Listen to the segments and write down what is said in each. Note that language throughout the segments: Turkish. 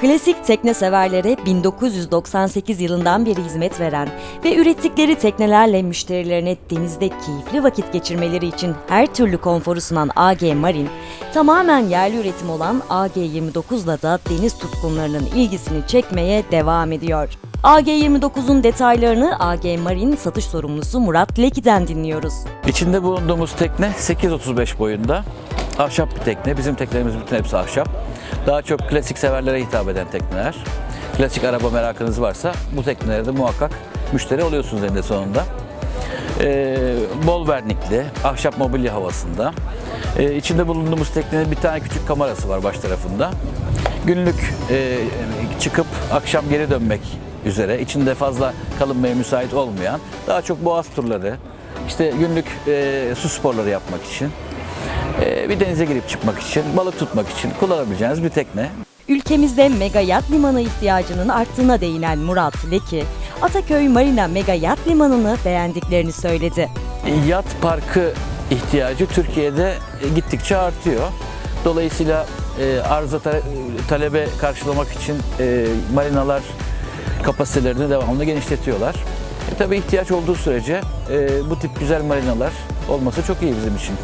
Klasik tekne severlere 1998 yılından beri hizmet veren ve ürettikleri teknelerle müşterilerine denizde keyifli vakit geçirmeleri için her türlü konforu sunan AG Marine, tamamen yerli üretim olan AG29'la da deniz tutkunlarının ilgisini çekmeye devam ediyor. AG29'un detaylarını AG Marine satış sorumlusu Murat Leki'den dinliyoruz. İçinde bulunduğumuz tekne 8.35 boyunda. Ahşap bir tekne. Bizim teknelerimiz bütün hepsi ahşap. Daha çok klasik severlere hitap eden tekneler. Klasik araba merakınız varsa bu teknelerde muhakkak müşteri oluyorsunuz eninde sonunda. Ee, bol vernikli, ahşap mobilya havasında. Ee, içinde bulunduğumuz teknenin bir tane küçük kamerası var baş tarafında. Günlük e, çıkıp akşam geri dönmek üzere, içinde fazla kalınmaya müsait olmayan, daha çok boğaz turları, işte günlük e, su sporları yapmak için, bir denize girip çıkmak için, balık tutmak için kullanabileceğiniz bir tekne. Ülkemizde mega yat limanı ihtiyacının arttığına değinen Murat Leki, Ataköy Marina Mega Yat Limanı'nı beğendiklerini söyledi. Yat parkı ihtiyacı Türkiye'de e, gittikçe artıyor. Dolayısıyla e, arıza ta- talebe karşılamak için e, marinalar kapasitelerini devamlı genişletiyorlar. E, tabii ihtiyaç olduğu sürece e, bu tip güzel marinalar olması çok iyi bizim için.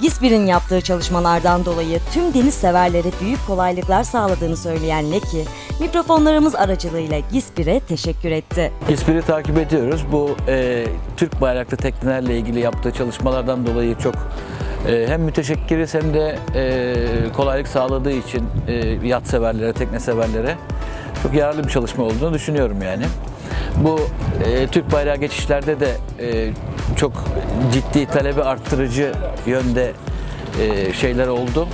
Gispir'in yaptığı çalışmalardan dolayı tüm deniz severlere büyük kolaylıklar sağladığını söyleyen Leki, mikrofonlarımız aracılığıyla Gispir'e teşekkür etti. İspiri takip ediyoruz. Bu e, Türk bayraklı teknelerle ilgili yaptığı çalışmalardan dolayı çok e, hem müteşekkiriz hem de e, kolaylık sağladığı için e, yat severlere, tekne severlere çok yararlı bir çalışma olduğunu düşünüyorum yani. Bu e, Türk bayrağı geçişlerde de e, çok ciddi talebi arttırıcı yönde e, şeyler oldu.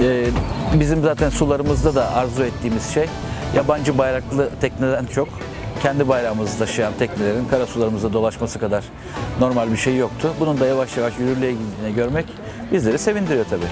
Ee, bizim zaten sularımızda da arzu ettiğimiz şey yabancı bayraklı tekneden çok kendi bayrağımızı taşıyan teknelerin karasularımızda dolaşması kadar normal bir şey yoktu. Bunun da yavaş yavaş yürürlüğe girdiğini görmek bizleri sevindiriyor tabii.